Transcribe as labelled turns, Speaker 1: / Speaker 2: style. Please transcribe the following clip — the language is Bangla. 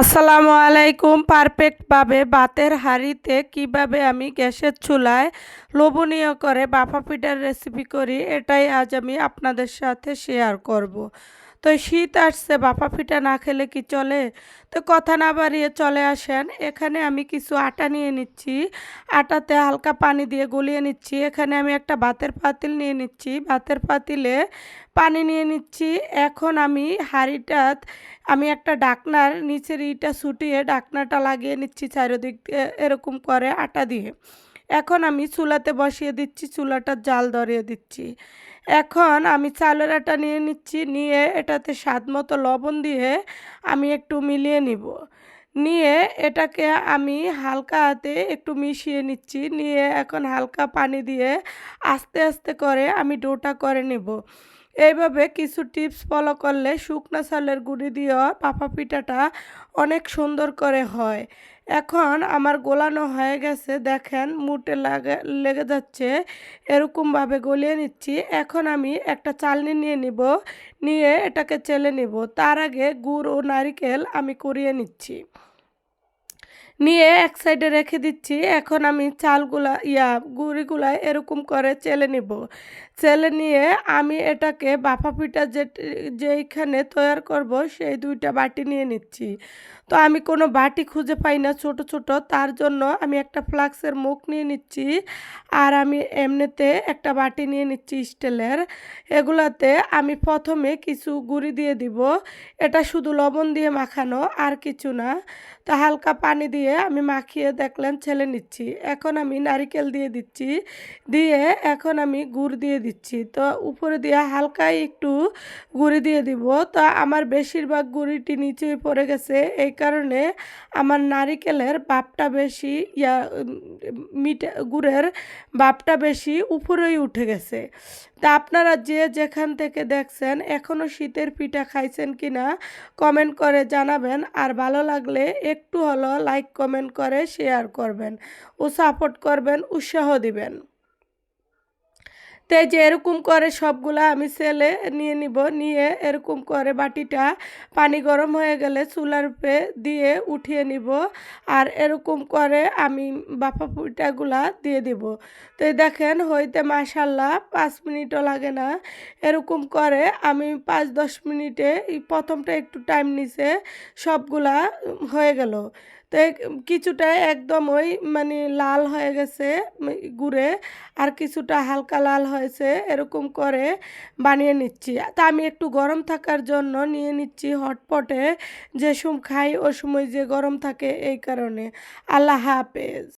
Speaker 1: আসসালামু আলাইকুম পারফেক্টভাবে ভাতের হাঁড়িতে কীভাবে আমি গ্যাসের চুলায় লোভনীয় করে বাফা পিঠার রেসিপি করি, এটাই আজ আমি আপনাদের সাথে শেয়ার করব। তো শীত আসছে, বাফা পিঠা না খেলে কি চলে? তো কথা না বাড়িয়ে চলে আসেন। এখানে আমি কিছু আটা নিয়ে নিচ্ছি। আটাতে হালকা পানি দিয়ে গলিয়ে নিচ্ছি। এখানে আমি একটা ভাতের পাতিল নিয়ে নিচ্ছি। ভাতের পাতিলে পানি নিয়ে নিচ্ছি। এখন আমি হাঁড়িটা, আমি একটা ডাকনার নিচের ইটা ছুটিয়ে ডাকনাটা লাগিয়ে নিচ্ছি চারিদিক এরকম করে আটা দিয়ে। এখন আমি চুলাতে বসিয়ে দিচ্ছি চুলাটার জাল ধরিয়ে দিচ্ছি। এখন আমি চালের আটা নিয়ে নিচ্ছি, নিয়ে এটাতে স্বাদ মতো লবণ দিয়ে আমি একটু মিলিয়ে নিব। নিয়ে এটাকে আমি হালকা হাতে একটু মিশিয়ে নিচ্ছি, নিয়ে এখন হালকা পানি দিয়ে আস্তে আস্তে করে আমি ডোটা করে নেব। এইভাবে কিছু টিপস ফলো করলে শুকনো চালের গুঁড়ি দিয়েও পাপা পিঠাটা অনেক সুন্দর করে হয়। এখন আমার গোলানো হয়ে গেছে, দেখেন মুটে লাগে, লেগে যাচ্ছে। এরকমভাবে গলিয়ে নিচ্ছি। এখন আমি একটা চালনি নিয়ে নিব, নিয়ে এটাকে চেলে নিব। তার আগে গুড় ও নারিকেল আমি করিয়ে নিচ্ছি। নিয়ে এক সাইডে রেখে দিচ্ছি। এখন আমি চালগুলা, ইয়া, গুঁড়িগুলা এরকম করে চেলে নিব। চেলে নিয়ে আমি এটাকে বাফা পিঠা যে যেইখানে তৈরি করব সেই দুইটা বাটি নিয়ে নিচ্ছি। তো আমি কোনো বাটি খুঁজে পাই না ছোট ছোট। তার জন্য আমি একটা ফ্লাক্সের মুখ নিয়ে নিচ্ছি আর আমি এমনিতে একটা বাটি নিয়ে নিচ্ছি স্টিলের। এগুলাতে আমি প্রথমে কিছু গুঁড়ি দিয়ে দিব। এটা শুধু লবণ দিয়ে মাখানো আর কিছু না। তা হালকা পানি দিয়ে আমি মাখিয়ে দেখলেন, ছেলে নিচ্ছি। এখন আমি নারিকেল দিয়ে দিচ্ছি, দিয়ে এখন আমি গুড় দিয়ে দিচ্ছি। তো উপরে দিয়ে হালকা একটু গুঁড়ি দিয়ে দিব। তো আমার বেশিরভাগ গুঁড়িটি নিচেই পড়ে গেছে। এই কারণে আমার নারিকেলের বাপটা বেশি, ইয়া মিঠা, গুড়ের বাপটা বেশি উপরেই উঠে গেছে। তা আপনারা যে যেখান থেকে দেখছেন এখনও শীতের পিঠা খাইছেন কি না কমেন্ট করে জানাবেন। আর ভালো লাগলে একটু হলো লাইক, কমেন্ট করে শেয়ার করবেন। ও সাপোর্ট করবেন, উৎসাহ দিবেন। তো যে এরকম করে সবগুলা আমি সেলে নিয়ে নিব, নিয়ে এরকম করে বাটিটা পানি গরম হয়ে গেলে চুলার উপরে দিয়ে উঠিয়ে নিব আর এরকম করে আমি বাফা পিঠাগুলা দিয়ে দিব। তো দেখেন হইতে মাসাল্লাহ পাঁচ মিনিটও লাগে না। এরকম করে আমি পাঁচ দশ মিনিটে প্রথমটা একটু টাইম নিছে সবগুলা হয়ে গেল। তো কিছুটা একদম ওই মানে লাল হয়ে গেছে গুড়ে, আর কিছুটা হালকা লাল হয়েছে, এরকম করে বানিয়ে নিচ্ছি। তা আমি একটু গরম থাকার জন্য নিয়ে নিচ্ছি হটপটে, যে সুম খাই ও সময় যে গরম থাকে এই কারণে। আল্লাহ হাফেজ।